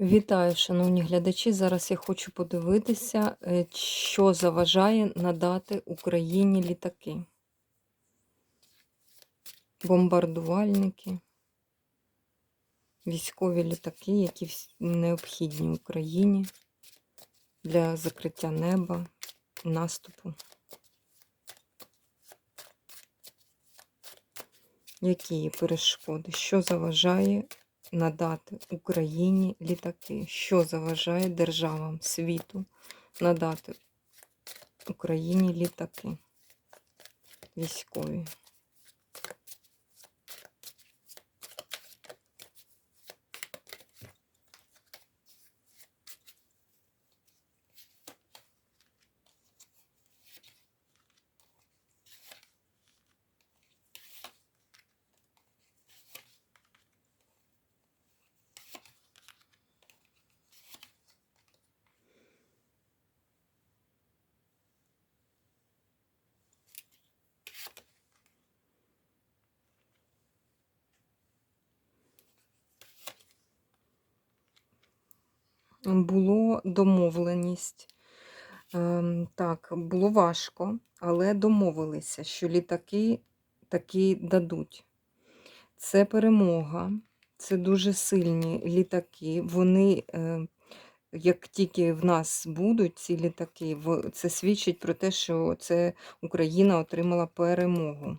Вітаю, шановні глядачі. Зараз я хочу подивитися, е, що заважає надати Україні літаки. Бомбардувальники, військові літаки, які необхідні Україні для закриття неба, наступу. Які перешкоди? Що заважає надати Україні літаки? Що заважає державам світу надати Україні літаки військові? Було домовленість. Ем, Так, було важко, але домовилися, що літаки таки дадуть. Це перемога, це дуже сильні літаки. Вони, е, як тільки в нас будуть ці літаки, це свідчить про те, що це Україна отримала перемогу.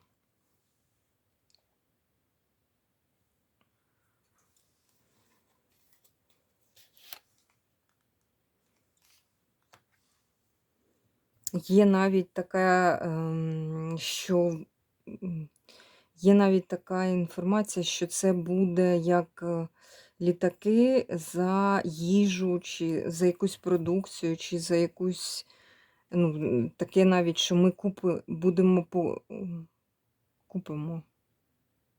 Є навіть така, ем, що є навіть така інформація, що це буде як е, літаки за їжу, чи за якусь продукцію, чи за якусь, ну, таке навіть, що ми купи, будемо по, купимо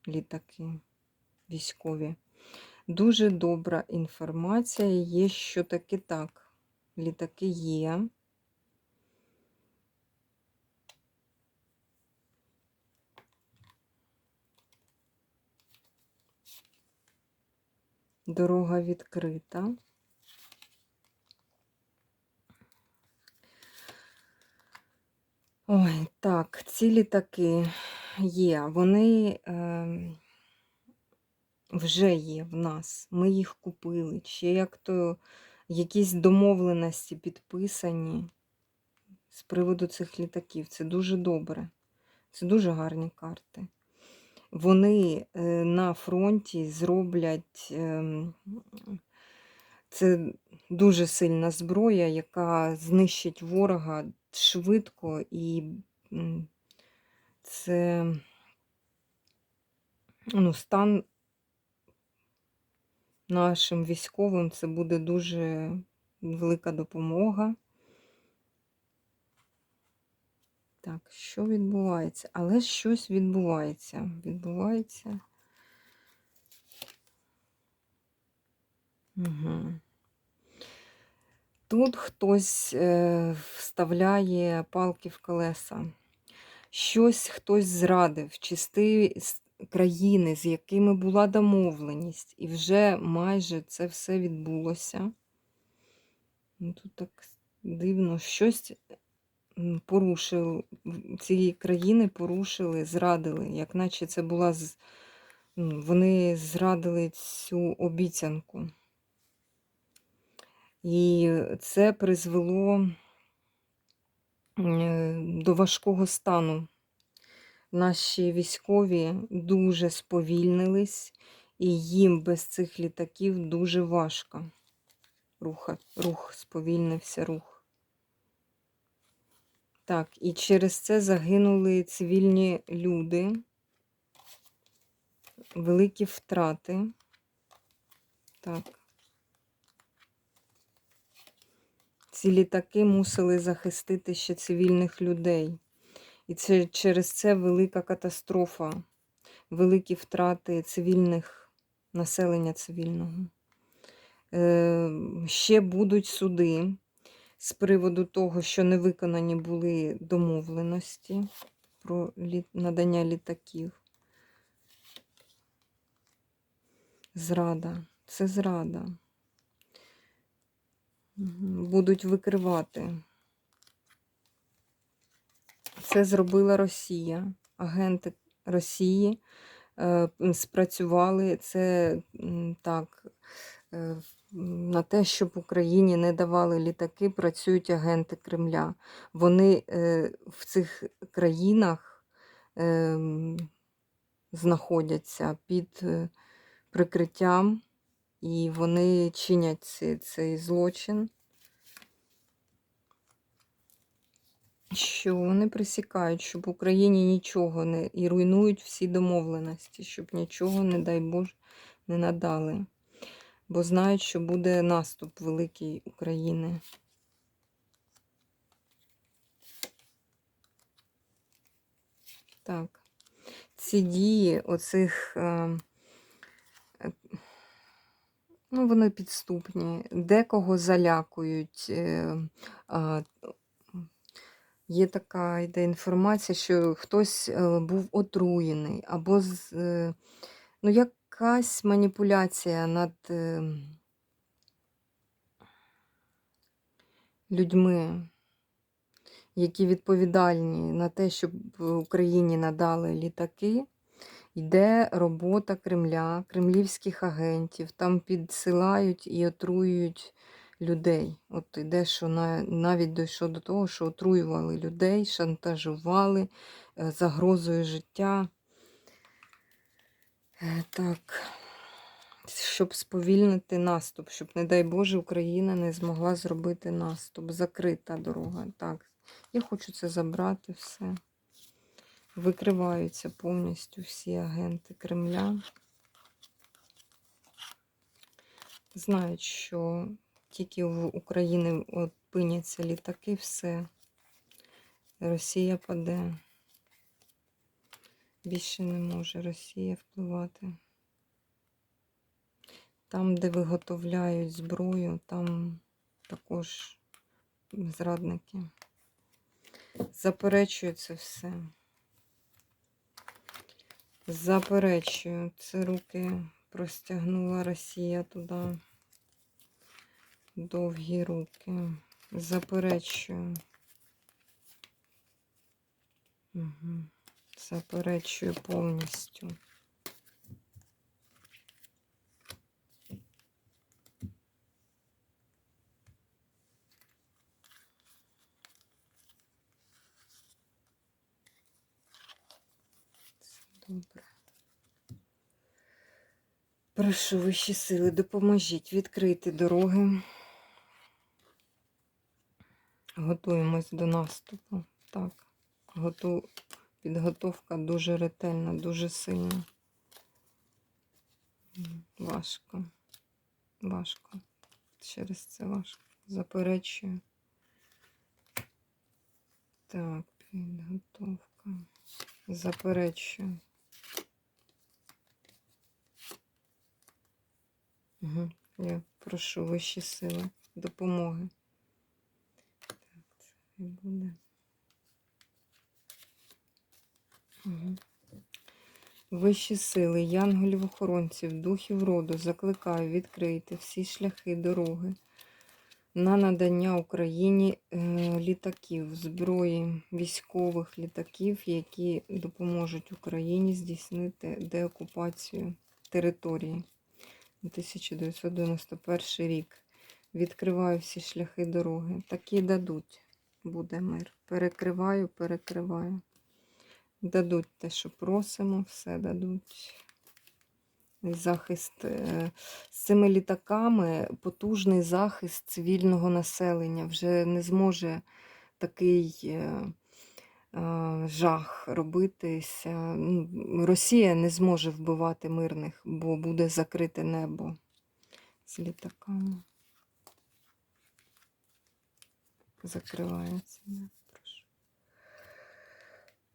літаки військові. Дуже добра інформація є, що таки так. Літаки є. Дорога відкрита. Ой, так, ці літаки є. Вони е, вже є в нас. Ми їх купили. Чи як то якісь домовленості підписані з приводу цих літаків. Це дуже добре. Це дуже гарні карти. Вони е, на фронті зроблять. ем, Це дуже сильна зброя, яка знищить ворога швидко, і це ну, стан нашим військовим це буде дуже велика допомога. Так, що відбувається? Але щось відбувається. Відбувається. Угу. Тут хтось е, вставляє палки в колеса. Щось хтось зрадив, чи з тієї країни, з якими була домовленість, і вже майже це все відбулося. Ну, Тут так дивно, щось м, порушив, цієї країни порушили, зрадили, як наче це була з- вони зрадили цю обіцянку. І це призвело до важкого стану. Наші військові дуже сповільнились, і їм без цих літаків дуже важко. Руха, рух, сповільнився рух. Так, і через це загинули цивільні люди, великі втрати. Так. Ці літаки мусили захистити ще цивільних людей. І це через це велика катастрофа, великі втрати цивільних населення цивільного. Е, ще будуть суди з приводу того, що не виконані були домовленості про надання літаків. Зрада. Це зрада. Будуть викривати. Це зробила Росія. Агенти Росії е, спрацювали це так. На те, щоб Україні не давали літаки, працюють агенти Кремля. Вони е, в цих країнах ем, знаходяться під е, прикриттям, і вони чинять цей злочин. Що вони присікають, щоб Україні нічого не і руйнують всі домовленості, щоб нічого, не дай Боже, не надали. Бо знають, що буде наступ великий України. Так. Ці дії оцих, е, е, ну, вони підступні, декого залякують. Е, а, Є така йде інформація, що хтось е, був отруєний, або з, е, ну, якась маніпуляція над людьми, які відповідальні на те, щоб Україні надали літаки. Йде робота Кремля, кремлівських агентів, там підсилають і отруюють людей. От іде, що навіть дійшло до того, що отруювали людей, шантажували е, загрозою життя. Е, Так, щоб сповільнити наступ, щоб, не дай Боже, Україна не змогла зробити наступ. Закрита дорога. Так, я хочу це забрати все. Викриваються повністю всі агенти Кремля. Знають, що тільки в Україні опиняться літаки, все. Росія паде. Більше не може Росія впливати. Там, де виготовляють зброю, там також зрадники. Заперечую це все. Заперечую. Це руки простягнула Росія туди. Довгі руки. Заперечую. Угу. Заперечую повністю. Добре. Прошу вищі сили, допоможіть відкрити дороги. Готуємось до наступу. Так, готу... підготовка дуже ретельна, дуже сильна. Важко. Важко. Через це важко. Заперечую. Так, підготовка. Заперечую. Угу. Я прошу вищі сили допомоги. Так, це і буде. Вищі сили, янголів-охоронців, духів роду закликаю відкрити всі шляхи дороги на надання Україні е, літаків, зброї, військових літаків, які допоможуть Україні здійснити деокупацію території. 1991 рік. Відкриваю всі шляхи дороги. Такі дадуть. Буде мир. Перекриваю, перекриваю. Дадуть те, що просимо, все дадуть. Захист е, з цими літаками потужний захист цивільного населення. Вже не зможе такий е, е, жах робитися. Ну, Росія не зможе вбивати мирних, бо буде закрите небо з літаками. Закривається.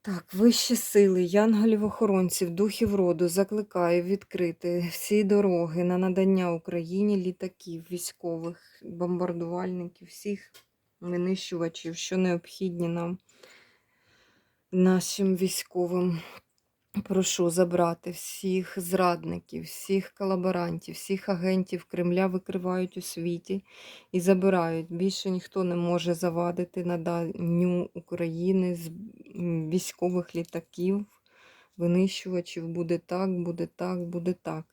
Так, вищі сили, янголів-охоронців, духів роду закликаю відкрити всі дороги на надання Україні літаків, військових, бомбардувальників, всіх винищувачів, що необхідні нам, нашим військовим. Прошу забрати всіх зрадників, всіх колаборантів, всіх агентів Кремля викривають у світі і забирають. Більше ніхто не може завадити наданню України з військових літаків, винищувачів. Буде так, буде так, буде так.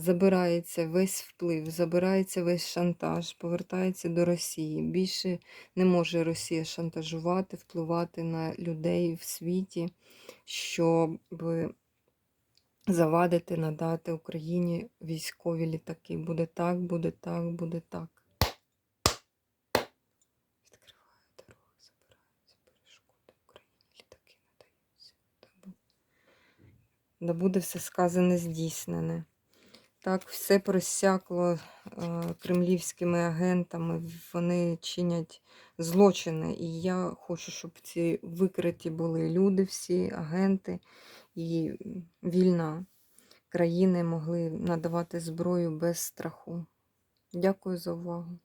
Забирається весь вплив, забирається весь шантаж, повертається до Росії. Більше не може Росія шантажувати, впливати на людей в світі, щоб завадити надати Україні військові літаки. Буде так, буде так, буде так. Відкриваю дорогу, забираються перешкоди Україні, літаки надаються. Да буде все сказане здійснене. Так, все просякло е, кремлівськими агентами. Вони чинять злочини. І я хочу, щоб ці викриті були люди, всі агенти, і вільна країни могли надавати зброю без страху. Дякую за увагу.